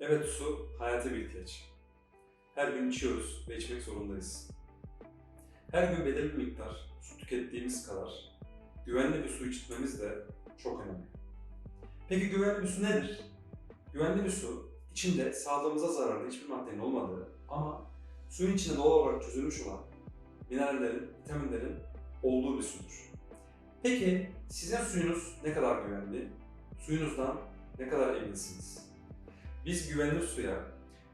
Evet su hayati bir ihtiyaç. Her gün içiyoruz ve içmek zorundayız. Her gün belirli bir miktar su tükettiğimiz kadar güvenli bir su içmemiz de çok önemli. Peki güvenli bir su nedir? Güvenli bir su içinde sağlığımıza zararlı hiçbir maddenin olmadığı ama suyun içinde doğal olarak çözülmüş olan minerallerin, vitaminlerin olduğu bir sudur. Peki sizin suyunuz ne kadar güvenli? Suyunuzdan ne kadar eminsiniz? Biz güvenli suya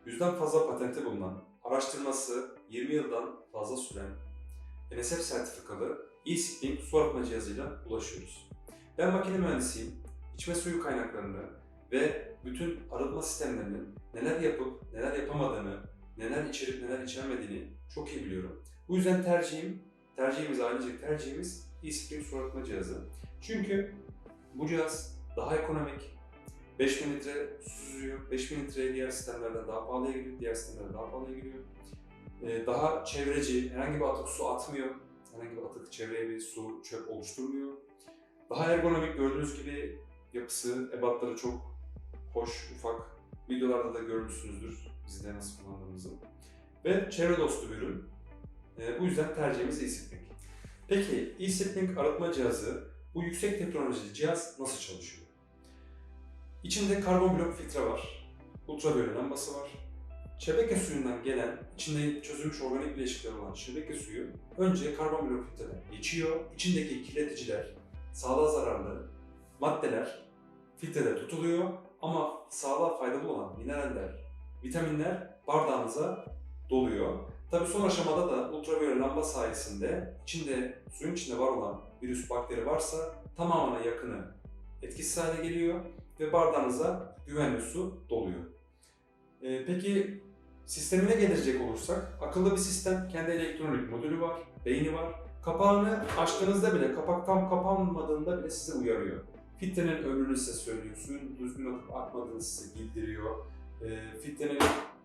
yüzden fazla patenti bulunan, araştırması 20 yıldan fazla süren NSF sertifikalı e-Spring su arıtma cihazıyla ulaşıyoruz. Ben makine mühendisiyim. İçme suyu kaynaklarını ve bütün arıtma sistemlerinin neler yapıp neler yapamadığını, neler içerip neler içermediğini çok iyi biliyorum. Bu yüzden tercihim, tercihimiz ailecek tercihimiz e-Spring su arıtma cihazı. Çünkü bu cihaz daha ekonomik, 5000 litre süzüyor. 5000 litre diğer sistemlerden daha pahalıya geliyor, diğer sistemlerden daha pahalıya geliyor. Ee, daha çevreci, herhangi bir atık su atmıyor. Herhangi bir atık çevreye bir su, çöp oluşturmuyor. Daha ergonomik gördüğünüz gibi yapısı, ebatları çok hoş, ufak. Videolarda da görmüşsünüzdür bizde nasıl kullandığımızı. Ve çevre dostu bir ürün. Ee, bu yüzden tercihimiz e-Spring. Peki e-Spring arıtma cihazı, bu yüksek teknolojili cihaz nasıl çalışıyor? İçinde karbon blok filtre var, ultraviyole lambası var. Şebeke suyundan gelen, içinde çözülmüş organik bileşikler olan şebeke suyu önce karbon blok filtreden geçiyor. İçindeki kirleticiler, sağlığa zararlı maddeler filtrede tutuluyor ama sağlığa faydalı olan mineraller, vitaminler bardağınıza doluyor. Tabii son aşamada da ultraviyole lamba sayesinde içinde suyun içinde var olan virüs, bakteri varsa tamamına yakını etkisiz hale geliyor ve bardağınıza güvenli su doluyor. Ee, peki sistemine gelecek olursak akıllı bir sistem, kendi elektronik modülü var, beyni var. Kapağını açtığınızda bile, kapak tam kapanmadığında bile size uyarıyor. Filtrenin ömrünü size söylüyor, suyun düzgün akıp akmadığını size bildiriyor. Ee, filtrenin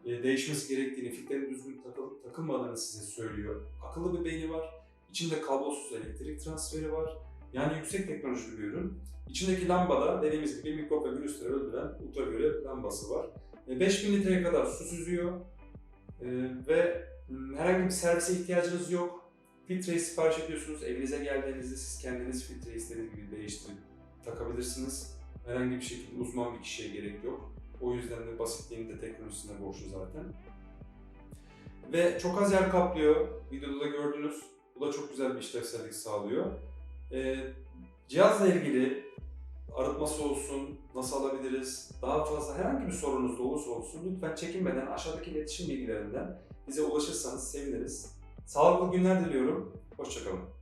e, değişmesi gerektiğini, filtrenin düzgün takılıp takılmadığını size söylüyor. Akıllı bir beyni var, içinde kablosuz elektrik transferi var. Yani yüksek teknolojili bir ürün. İçindeki lambada dediğimiz gibi mikrop ve virüsleri öldüren ultraviyole lambası var. E, 5000 litreye kadar su süzüyor E, ve herhangi bir servise ihtiyacınız yok. Filtreyi sipariş ediyorsunuz. Evinize geldiğinizde siz kendiniz filtreyi istediğiniz gibi değiştirip takabilirsiniz. Herhangi bir şekilde uzman bir kişiye gerek yok. O yüzden de basitliğini de teknolojisine borçlu zaten. Ve çok az yer kaplıyor. Videoda da gördünüz. Bu da çok güzel bir işlevsellik sağlıyor. Ee, cihazla ilgili arıtması olsun, nasıl alabiliriz, daha fazla herhangi bir sorunuz da olursa olsun lütfen çekinmeden aşağıdaki iletişim bilgilerinden bize ulaşırsanız seviniriz. Sağlıklı günler diliyorum. Hoşçakalın.